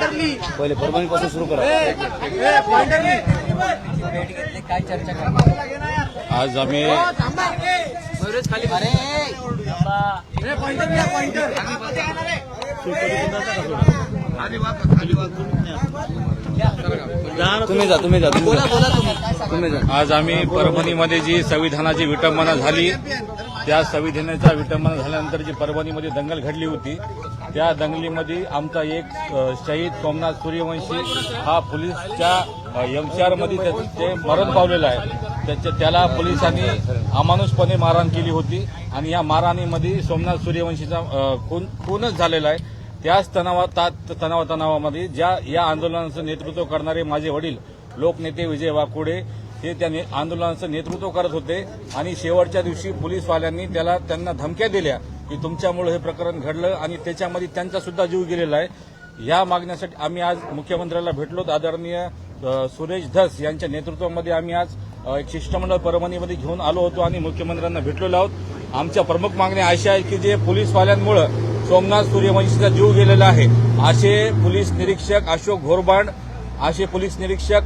पहिले परभणीपासून सुरू करा. काय चर्चा करणार आज आम्ही तुम्ही जा तुम्ही जा तुम्ही जा. तुम्ही जा. आज आम्ही परभणीमध्ये जी संविधानाची विटंबना झाली त्या संविधानाच्या विटंबना झाल्यानंतर जी परभणीमध्ये दंगल घडली होती त्या दंगलीमध्ये आमचा एक शहीद सोमनाथ सूर्यवंशी हा पोलीसच्या एमसीआरमध्ये ते मरण पावलेला आहे. त्याच्या त्याला पोलिसांनी अमानुषपणे मारहाण केली होती आणि या मारहाणीमध्ये सोमनाथ सूर्यवंशीचा खून खूनच झालेला आहे. त्याच तणावात तणाव तणावामध्ये ज्या या आंदोलनाचं नेतृत्व करणारे माझे वडील लोकनेते विजय वाकोडे हे त्याने आंदोलनाचं नेतृत्व करत होते आणि शेवटच्या दिवशी पोलीसवाल्यांनी त्याला त्यांना धमक्या दिल्या. की तुमच्यामुळे हे प्रकरण घडलं आणि त्याच्यामध्ये त्यांचा सुद्धा जीव गेलेला आहे. या मागण्यासाठी आम्ही आज मुख्यमंत्र्याला भेटलो. आदरणीय सुरेश धस यांच्या नेतृत्वामध्ये आम्ही आज एक शिष्टमंडळ परभणीमध्ये घेऊन आलो होतो आणि मुख्यमंत्र्यांना भेटलेलो आहोत. आमच्या प्रमुख मागण्या अशा आहेत की जे पोलीसवाल्यांमुळे सोमनाथ सूर्यवंशीचा जीव गेलेला आहे. असे पोलीस निरीक्षक अशोक घोरबांड असे पोलीस निरीक्षक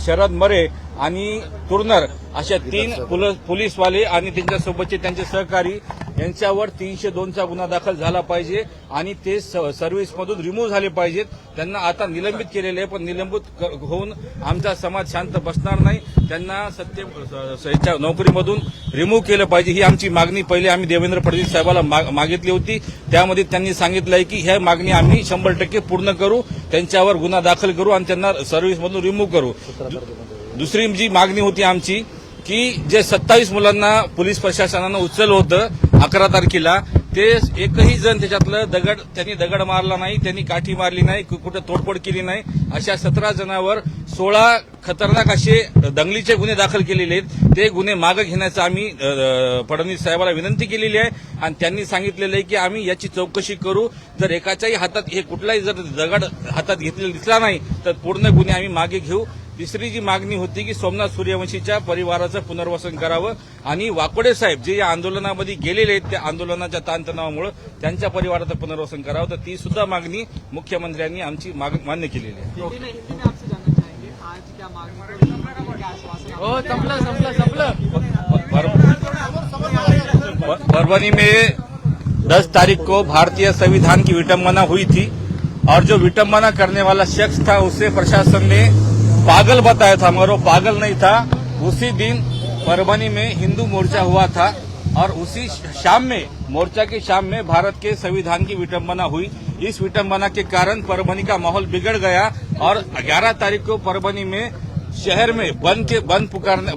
शरद मरे आणि तुरनर अशा तीन पोल- पोलीसवाले आणि त्यांच्यासोबतचे त्यांचे सहकारी यांच्यावर तीनशे दोनचा गुन्हा दाखल झाला पाहिजे आणि ते स- सर्व्हिसमधून रिमूव्ह झाले पाहिजेत. त्यांना आता निलंबित केलेले आहे पण निलंबित क- होऊन आमचा समाज शांत बसणार नाही. त्यांना सत्य याच्या नोकरीमधून रिमूव्ह केलं पाहिजे ही आमची मागणी. पहिले आम्ही देवेंद्र फडणवीस साहेबाला मा- मागितली होती. त्यामध्ये त्यांनी सांगितलं आहे की ह्या मागणी आम्ही शंभर टक्के पूर्ण करू त्यांच्यावर गुन्हा दाखल करू आणि त्यांना सर्व्हिसमधून रिमूव्ह करू. दुसरी जी मागणी होती आमची की जे सत्तावीस मुलांना पोलीस प्रशासनानं उचललं होतं अकरा तारखेला ते एकही जण त्याच्यातलं दगड त्यांनी दगड मारला नाही त्यांनी काठी मारली नाही कु- कुठं तोडफोड केली नाही अशा सतरा जणांवर सोळा खतरनाक असे दंगलीचे गुन्हे दाखल केलेले आहेत. ते गुन्हे मागे घेण्याचं आम्ही फडणवीस साहेबाला विनंती केलेली आहे. आणि त्यांनी सांगितलेलं आहे की आम्ही याची चौकशी करू. जर एकाच्याही हातात हे कुठलाही जर दगड हातात घेतलेला दिसला नाही तर पूर्ण गुन्हे आम्ही मागे घेऊ. तिसरी जी मागणी होती की सोमनाथ सूर्यवंशीच्या परिवाराचं पुनर्वसन करावं आणि वाकोडे साहेब जे या आंदोलनामध्ये गेलेले आहेत त्या आंदोलनाच्या ताणतणावामुळे त्यांच्या परिवाराचं पुनर्वसन करावं तर ती सुद्धा मागणी मुख्यमंत्र्यांनी आमची मान्य केलेली आहे. में हो परभनी में 10 तारीख को भारतीय संविधान की विटंबना हुई थी और जो विटंबना करने वाला शख्स था उसे प्रशासन ने पागल बताया था, मगर वो पागल नहीं था। उसी दिन परभनी में हिंदू मोर्चा हुआ था और उसी शाम में, मोर्चा की शाम में भारत के संविधान की विटंबना हुई। इस विटंबना के कारण परभनी का माहौल बिगड़ गया और 11 तारीख को परभनी में शहर में बंद के बंद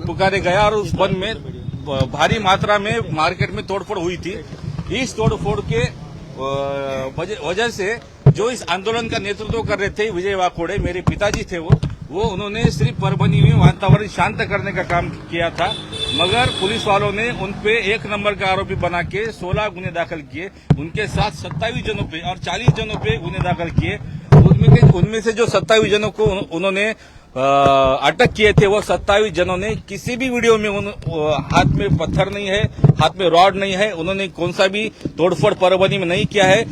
पुकारे गया और उस बंद में भारी मात्रा में मार्केट में तोड़फोड़ हुई थी। इस तोड़फोड़ के वजह से जो इस आंदोलन का नेतृत्व कर रहे थे विजय वाकोड़े, मेरे पिताजी थे वो वो उन्होंने सिर्फ़ परभनी में वातावरण शांत करने का काम किया था मगर पुलिस वालों ने उन पे एक नंबर का आरोपी बना के 16 गुने दाखिल किए उनके साथ 27 जनों पे और 40 जनों पे गुने दाखिल किए। उनमें उनमें से जो 27 जनों को उन्होंने अटक किए थे वो सत्ताईस जनों ने किसी भी वीडियो में उन, हाथ में पत्थर नहीं है हाथ में रॉड नहीं है उन्होंने कौन सा भी तोड़फोड़ परभनी में नहीं किया है।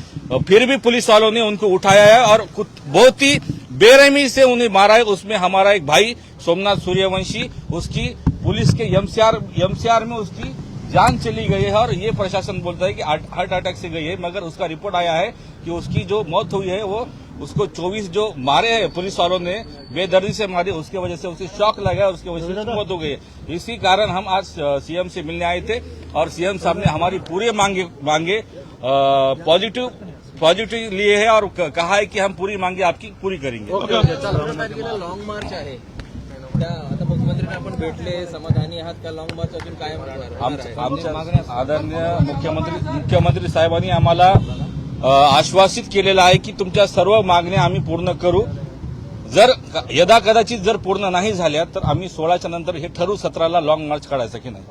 फिर भी पुलिस वालों ने उनको उठाया है और बहुत ही बेरहमी से उन्हें मारा है। उसमें हमारा एक भाई, सोमनाथ सूर्यवंशी, उसकी पुलिस के एमसीआर एमसीआर में उसकी जान चली गई है और ये प्रशासन बोलता है कि हार्ट अटैक से गई है। मगर उसका रिपोर्ट आया है कि उसकी जो मौत हुई है, वो उसको 24 जो मारे हैं पुलिस वालों ने, बेदर्दी से मारे, उसकी वजह से उसे शॉक लगा उसकी वजह से मौत हो गई है। इसी कारण हम आज सीएम से मिलने आए थे और सीएम साहब ने हमारी पूरे मांगे मांगे पॉजिटिव पॉझिटिव्ह लिए है और क- कहा है कि हम पूरी मांगे आपकी पूरी करेंगे। तारखेला लॉंग मार्च आहे। त्या आता मुख्यमंत्र्यांना आपण भेटले समाधानी आहात का? लॉंग मार्च अजून कायम राहणार आमच्या आमच्या आदरणीय मुख्यमंत्री मुख्यमंत्री साहेबांनी आम्हाला अ, आश्वासित केलेलं आहे की तुमच्या सर्व मागण्या आम्ही पूर्ण करू. जर यदा कदाचित जर पूर्ण नाही झाल्या तर आम्ही सोळाच्या नंतर हे ठरवू सतराला लॉंग मार्च काढायचं की नाही.